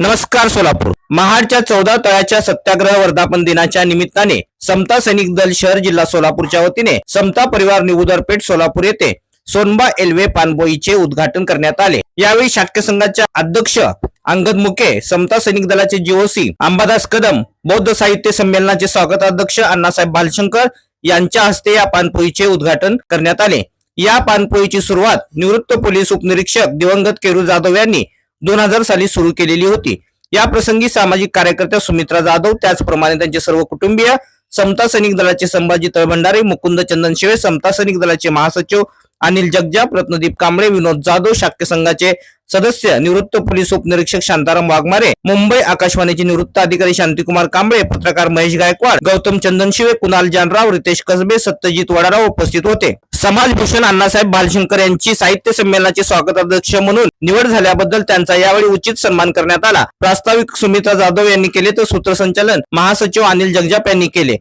नमस्कार सोलापूर. महाडच्या चौदा तळ्याच्या सत्याग्रह वर्धापन दिनाच्या निमित्ताने समता सैनिक दल शहर जिल्हा सोलापूरच्या वतीने समता परिवार निवुदरपेठ सोलापूर येथे सोनबा एल्वे पानबोईचे उद्घाटन करण्यात आले. यावेळी शाक्य संघाच्या अध्यक्ष अंगद मुके समता सैनिक दलाचे जीओसी अंबादास कदम बौद्ध साहित्य संमेलनाचे स्वागताध्यक्ष अण्णासाहेब भालशंकर यांच्या हस्ते या पानपोईचे उद्घाटन करण्यात आले. या पानपोईची सुरुवात निवृत्त पोलीस उपनिरीक्षक दिवंगत केरू जाधव यांनी दोन हजार साली सुरू केलेली होती. या प्रसंगी सामाजिक कार्यकर्त्या सुमित्रा जाधव त्याचप्रमाणे त्यांचे सर्व कुटुंबीय समता सैनिक दलाचे संभाजी तळभंडारे मुकुंद चंदन शिवे समता सैनिक दलाचे महासचिव अनिल जगजाप रत्नदीप कांबळे विनोद जाधव शाक्य संघाचे सदस्य निवृत्त पोलीस उपनिरीक्षक शांताराम वाघमारे मुंबई आकाशवाणीचे निवृत्त अधिकारी शांतिकुमार कांबळे पत्रकार महेश गायकवाड गौतम चंदन शिवे कुणाल जानराव रितेश कसबे सत्यजित वडाराव उपस्थित होते. समाजभूषण अण्णासाहेब भालशंकर यांची साहित्य संमेलनाचे स्वागताध्यक्ष म्हणून निवड झाल्याबद्दल त्यांचा यावेळी उचित सन्मान करण्यात आला. प्रास्ताविक सुमित्रा जाधव यांनी केले तर सूत्रसंचालन महासचिव अनिल जगजाप यांनी केले.